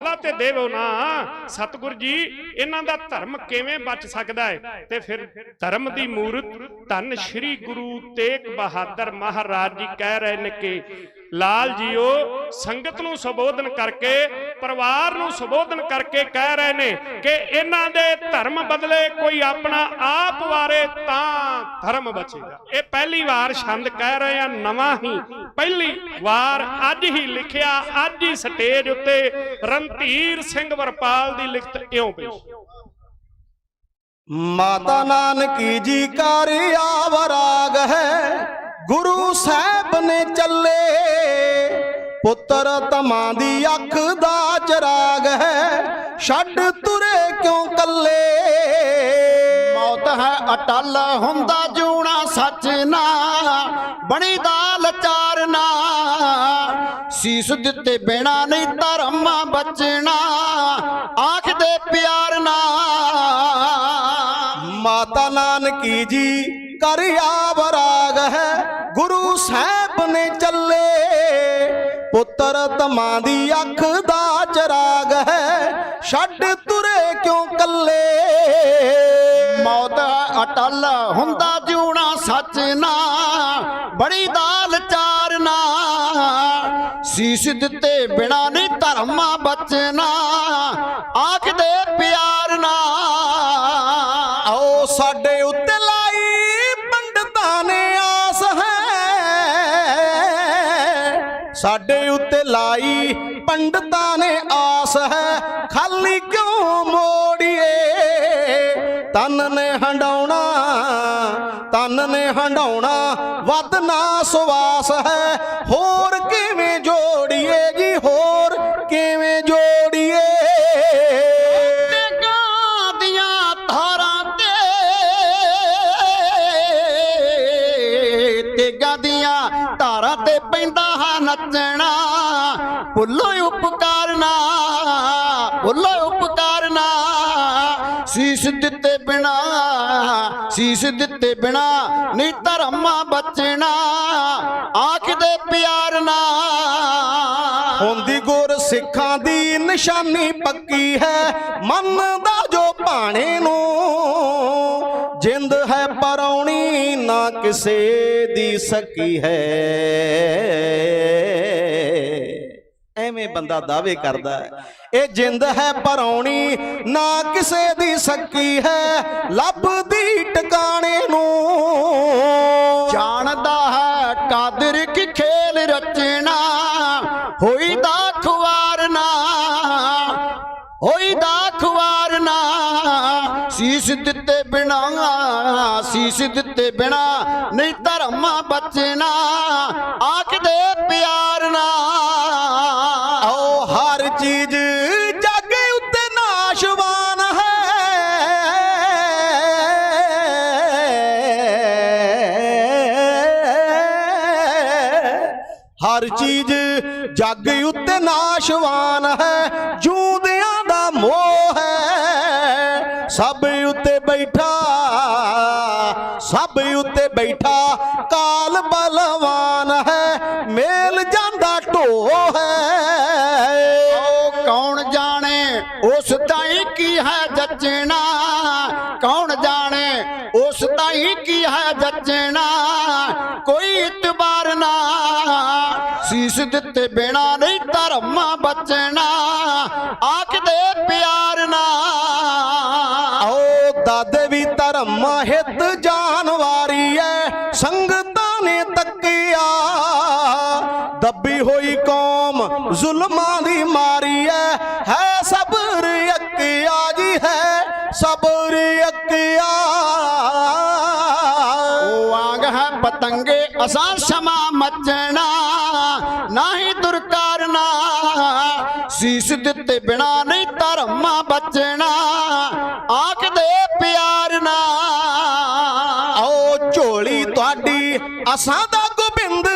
ਅੱਲਾ ਤੇ ਦੇਵੋ ਨਾ। ਸਤਿਗੁਰ ਜੀ, ਇਹਨਾਂ ਦਾ ਧਰਮ ਕਿਵੇਂ ਬਚ ਸਕਦਾ ਹੈ? ਤੇ ਫਿਰ ਧਰਮ ਦੀ ਮੂਰਤ ਧੰਨ ਸ਼੍ਰੀ ਗੁਰੂ ਤੇਗ ਬਹਾਦਰ ਮਹਾਰਾਜ ਜੀ ਕਹਿ ਰਹੇ ਨੇ ਕਿ ਲਾਲ ਜੀਓ ਸੰਗਤ ਨੂੰ ਸੰਬੋਧਨ ਕਰਕੇ ਪਰਿਵਾਰ ਨੂੰ ਸੰਬੋਧਨ ਕਰਕੇ ਕਹਿ ਰਹੇ ਨੇ ਕਿ ਇਹਨਾਂ ਦੇ ਧਰਮ ਬਦਲੇ ਕੋਈ ਆਪਣਾ ਆਪ ਵਾਰੇ ਤਾਂ ਧਰਮ ਬਚੇਗਾ। ਇਹ ਪਹਿਲੀ ਵਾਰ ਛੰਦ ਕਹਿ ਰਹੇ ਆ ਨਵਾਂ ਹੀ। ਪਹਿਲੀ ਵਾਰ ਅੱਜ ਹੀ ਲਿਖਿਆ ਅੱਜ ਹੀ ਸਟੇਜ ਉੱਤੇ ਰਣਧੀਰ ਸਿੰਘ ਵਰਪਾਲ ਦੀ ਲਿਖਤ ਇਉਂ ਪੇਸ਼। ਮਾਤਾ ਨਾਨਕੀ ਜੀ ਕਰ ਆਵਰਾਗ ਹੈ। ਗੁਰੂ ਸਾਹਿਬ ਨੇ ਚੱਲੇ। ਪੁੱਤਰ ਤਮਾਂ ਦੀ ਅੱਖ ਦਾ ਚਰਾਗ ਹੈ, ਛੱਡ ਤੁਰੇ ਕਿਉਂ ਕੱਲੇ ਮੌਤ ਹੈ ਅਟਲ, ਹੁੰਦਾ ਜੂਣਾ ਸੱਚ ਨਾ, ਬਣੀ ਦਾ ਲਚਾਰਨਾ ਸੀਸ ਦਿੱਤੇ ਬਿਨਾ ਨਹੀਂ ਧਰਮ ਬਚਣਾ, ਆਖ ਦੇ ਪਿਆਰ ਨਾ ਮਾਤਾ ਨਾਨਕੀ ਜੀ ਕਰ ਆਵਰਾਗ ਹੈ, ਗੁਰੂ ਸਾਹਿਬ ਨੇ ਚੱਲੇ। ਪੁੱਤਰ ਤਮਾਂ ਦੀ ਅੱਖ ਦਾ ਚਰਾਗ ਹੈ, ਛੱਡ ਤੁਰੇ ਕਿਉਂ ਕੱਲੇ ਮੌਤ ਅਟਲ ਹੁੰਦਾ ਜਿਉਣਾ ਸੱਚ ਨਾ, ਬੜੀ ਦਾਲ ਚਾਰਨਾ ਸੀਸ ਦਿੱਤੇ ਬਿਨਾ ਨਹੀਂ ਧਰਮ ਬਚਨਾ ਆਖ ਦੇ ਪਿਆਰ ਨਾ। ਆਓ ਸਾਡੇ ਉੱਤੇ ਲਾਈ ਪੰਡਤਾਂ ਨੇ ਆਸ ਹੈ। ਸਾਡੇ ਉੱਤੇ ਲਾਈ ਪੰਡਤਾਂ ਨੇ ਆਸ ਹੈ। ਖਾਲੀ ਕਿਉਂ ਮੋੜੀਏ? ਤਨ ਨੇ ਹੰਡਾਉਣਾ, ਤਨ ਨੇ ਹੰਡਾਉਣਾ, ਵੱਧ ਨਾ ਸਵਾਸ ਹੈ। ਨੱਚਣਾ, ਭੁੱਲੋ ਉਪਕਾਰਨਾ ਭੁੱਲੋ ਉਪਕਾਰਨਾ। ਸੀਸ ਦਿੱਤੇ ਬਿਨਾ, ਸੀਸ ਦਿੱਤੇ ਬਿਨਾ ਨਹੀਂ ਧਰਮਾ ਬਚਣਾ, ਆਖ ਦੇ ਪਿਆਰ ਨਾ ਹੁੰਦੀ ਗੁਰ ਸਿੱਖਾਂ ਦੀ ਨਿਸ਼ਾਨੀ ਪੱਕੀ ਹੈ, ਮੰਨਦਾ ਜੋ ਭਾਣੇ ਨੂੰ। ਹੈ ਨਾ ਕਿਸੇ ਦੀ ਸਕੀ ਹੈ। ਐਵੇਂ ਬੰਦਾ ਦਾਅਵੇ ਕਰਦਾ ਹੈ। ਇਹ ਜਿੰਦ ਹੈ ਪਰੌਣੀ ਨਾ ਕਿਸੇ ਦੀ ਸਕੀ ਹੈ। ਲੱਭਦੀ ਟਿਕਾਣੇ ਨੂੰ ਹੋਈ ਦਾ ਖੁਆਰਨਾ ਸੀਸ ਦਿੱਤੇ ਬਿਨਾ, ਸੀਸ ਦਿੱਤੇ ਬਿਨਾ ਨਹੀਂ ਧਰਮਾ ਬਚਣਾ। ਆਖ ਦੇ ਪਿਆਰ ਨਾ। ਓ ਹਰ ਚੀਜ਼ ਜੱਗ ਉੱਤੇ ਨਾਸ਼ਵਾਨ ਹੈ। ਹਰ ਚੀਜ਼ ਜੱਗ ਉੱਤੇ ਨਾਸ਼ਵਾਨ ਹੈ। ਜੂਦਿਆਂ ਦਾ ਮੋਹ ਹੈ। ਸਭ ਉੱਤੇ ਬੈਠਾ, ਸਭ ਉੱਤੇ ਬੈਠਾ ਕਾਲ ਬਲਵਾਨ ਹੈ। ਮੇਲ ਜਾਂਦਾ ਢੋ ਹੈ। ਉਹ ਕੌਣ ਜਾਣੇ? ਉਸ ਤਾਈ ਕੀ ਹੈ ਜੱਜਣਾ ਕੌਣ ਜਾਣੇ? ਉਸ ਤਾਈ ਕੀ ਹੈ ਜੱਜਣਾ ਕੋਈ ਇਤਬਾਰ ਨਾ। ਸੀਸ ਦਿੱਤੇ ਬਿਨਾ ਨਹੀਂ ਧਰਮ ਬਚਣਾ। ਆਖਦੇ ਦੱਬੀ ਹੋਈ ਕੌਮ ਜ਼ੁਲਮਾਂ ਦੀ ਮਾਰੀ ਐ ਹੈ ਸਬਰ ਅੱਕਿਆ ਜੀ ਹੈ ਸਬਰ ਅੱਕਿਆ ਉਹ ਆਗ ਹੈ ਪਤੰਗੇ ਅਸਾਂ ਸਮਾ ਮਚਣਾ ਨਹੀਂ ਦੁਰਕਾਰਨਾ ਸੀਸ ਦਿੱਤੇ ਬਿਨਾ ਨਹੀਂ ਧਰਮ ਬਚਣਾ ਆਖ ਦੇ ਪਿਆਰ ਨਾ ਆਓ ਝੋਲੀ ਤੁਹਾਡੀ ਅਸਾਂ ਦਾ ਗੋਬਿੰਦ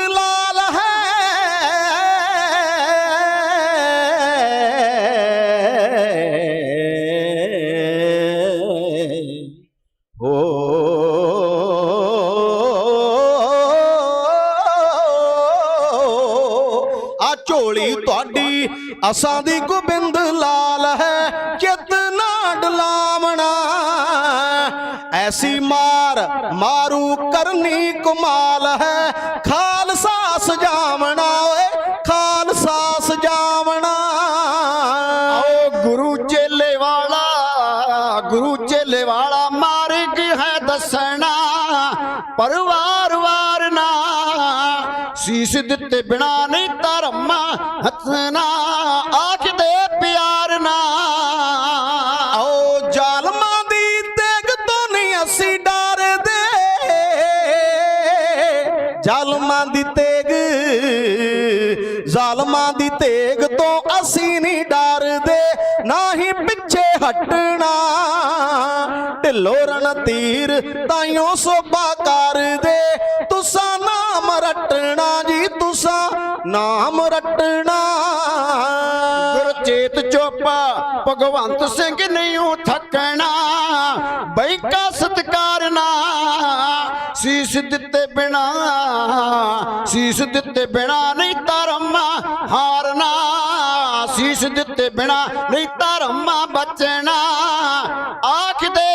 ਅਸਾਂ ਦੀ ਗੋਬਿੰਦ ਲਾਲ ਹੈ, ਚਿਤ ਨਾ ਡਲਾਵਣਾ ਐਸੀ ਮਾਰ ਮਾਰੂ ਕਰਨੀ ਕਮਾਲ ਹੈ, ਖਾਲਸਾ ਸਜਾਵਣਾ। ਸੀਸ ਦਿੱਤੇ ਬਿਨਾ ਨਹੀਂ ਧਰਮ ਹੱਥਨਾ ਆਖਦੇ ਪਿਆਰ ਨਾ। ਆਓ ਜ਼ਾਲਮਾਂ ਦੀ ਤੇਗ ਤੋਂ ਨਹੀਂ ਅਸੀਂ ਡਰਦੇ। ਜ਼ਾਲਮਾਂ ਦੀ ਤੇਗ, ਜ਼ਾਲਮਾਂ ਦੀ ਤੇਗ ਤੋਂ ਅਸੀਂ ਨਹੀਂ ਡਰਦੇ, ਨਾ ਹੀ ਪਿੱਛੇ ਹਟਣਾ। ਢਿੱਲੋ ਰਣ ਤੀਰ ਤਾਈਓ ਸੋਭਾ ਕਰਦੇ, ਤੁਸਾਂ ਰਟਣਾ ਜੀ ਤੁਸਾਂ, ਨਾਮ ਰਟਣਾ। ਗੁਰਚੇਤ ਚੋਪਾ, ਭਗਵੰਤ ਸਿੰਘ ਨਹੀਂ ਉਹ ਥੱਕਣਾ ਬੈਂਕਾ ਸਤਕਾਰਨਾ ਸੀਸ ਦਿੱਤੇ ਬਿਨਾ, ਸੀਸ ਦਿੱਤੇ ਬਿਨਾ ਨਹੀਂ ਧਰਮ ਹਾਰਨਾ। ਸੀਸ ਦਿੱਤੇ ਬਿਨਾ ਨਹੀਂ ਧਰਮ ਬਚਣਾ। ਆਖਦੇ